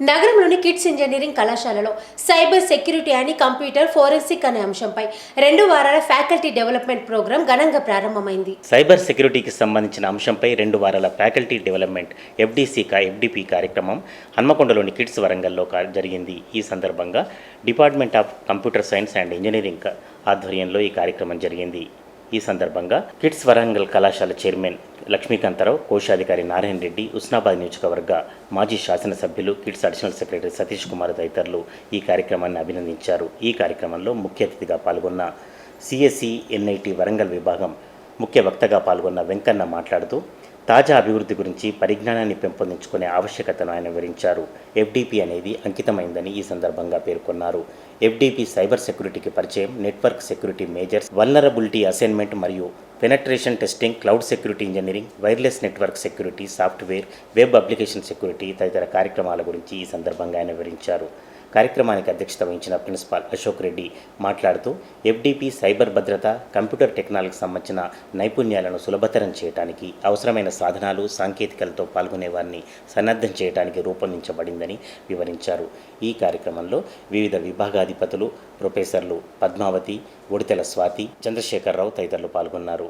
నగరంలోని కిడ్స్ ఇంజనీరింగ్ కళాశాలలో cyber security అని కంప్యూటర్ ఫోరెన్సిక్ అనే అంశంపై రెండు వారాల ఫ్యాకల్టీ డెవలప్మెంట్ ప్రోగ్రాం ఘనంగా ప్రారంభమైంది. సైబర్ సెక్యూరిటీకి సంబంధించిన అంశంపై రెండు వారాల ఫ్యాకల్టీ డెవలప్మెంట్ ఎఫ్డీసీ ఎఫ్డిపి కార్యక్రమం హన్మకొండలోని కిడ్స్ వరంగల్లో జరిగింది. ఈ సందర్భంగా department of computer science and engineering ఆధ్వర్యంలో ఈ కార్యక్రమం జరిగింది. ఈ సందర్భంగా కిడ్స్ వరంగల్ కళాశాల చైర్మన్ లక్ష్మీకాంతరావు కోశాధికారి నారాయణ రెడ్డి ఉస్నాబాద్ నియోజకవర్గ మాజీ శాసనసభ్యులు కిడ్స్ అడిషనల్ సెక్రటరీ సతీష్ కుమార్ తదితరులు ఈ కార్యక్రమాన్ని అభినందించారు. ఈ కార్యక్రమంలో ముఖ్య అతిథిగా పాల్గొన్న సిఎస్సి ఎన్ఐటి వరంగల్ విభాగం ముఖ్య వక్తగా పాల్గొన్న వెంకన్న మాట్లాడుతూ తాజా అభివృద్ధి గురించి పరిజ్ఞానాన్ని పెంపొందించుకునే ఆవశ్యకతను ఆయన వివరించారు. ఎఫ్డిపి అనేది అంకితమైందని ఈ సందర్భంగా పేర్కొన్నారు. ఎఫ్డిపి సైబర్ సెక్యూరిటీకి పరిచయం network security measures vulnerability assignment మరియు penetration testing cloud security engineering wireless network security software web application security తదితర కార్యక్రమాల గురించి ఈ సందర్భంగా ఆయన వివరించారు. కార్యక్రమానికి అధ్యక్షత వహించిన ప్రిన్సిపాల్ అశోక్ రెడ్డి మాట్లాడుతూ ఎఫ్డిపి సైబర్ భద్రత కంప్యూటర్ టెక్నాలజీకి సంబంధించిన నైపుణ్యాలను సులభతరం చేయడానికి అవసరమైన సాధనాలు సాంకేతికలతో పాల్గొనే వారిని సన్నద్ధం చేయడానికి రూపొందించబడిందని వివరించారు. ఈ కార్యక్రమంలో వివిధ విభాగాధిపతులు ప్రొఫెసర్లు పద్మావతి ఒడితెల స్వాతి చంద్రశేఖరరావు తదితరులు పాల్గొన్నారు.